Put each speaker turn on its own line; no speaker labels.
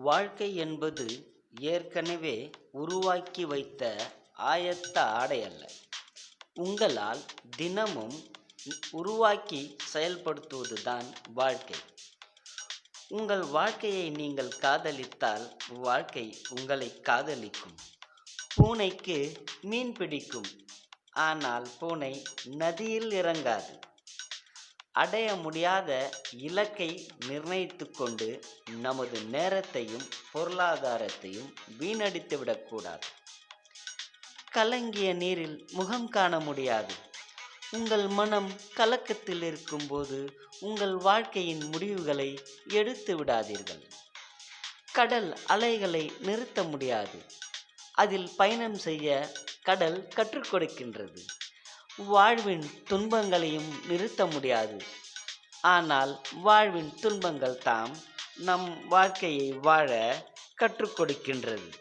வாழ்க்கை என்பது ஏற்கனவே உருவாக்கி வைத்த ஆயத்த ஆடை அல்ல. உங்களால் தினமும் உருவாக்கி செயல்படுத்துவதுதான் வாழ்க்கை. உங்கள் வாழ்க்கையை நீங்கள் காதலித்தால் வாழ்க்கை உங்களை காதலிக்கும். பூனைக்கு மீன் பிடிக்கும். ஆனால் பூனை நதியில் இறங்காது. அடைய முடியாத இலக்கை நிர்ணயித்து கொண்டு நமது நேரத்தையும் பொருளாதாரத்தையும் வீணடித்து விடக்கூடாது. கலங்கிய நீரில் முகம் காண முடியாது. உங்கள் மனம் கலக்கத்தில் இருக்கும்போது உங்கள் வாழ்க்கையின் முடிவுகளை எடுத்து விடாதீர்கள். கடல் அலைகளை நிறுத்த முடியாது. அதில் பயணம் செய்ய கடல் கற்றுக் கொடுக்கின்றது. வாழ்வின் துன்பங்களையும் நிறுத்த முடியாது. ஆனால் வாழ்வின் துன்பங்கள் தாம் நம் வாழ்க்கையை வாழ கற்றுக் கொடுக்கின்றது.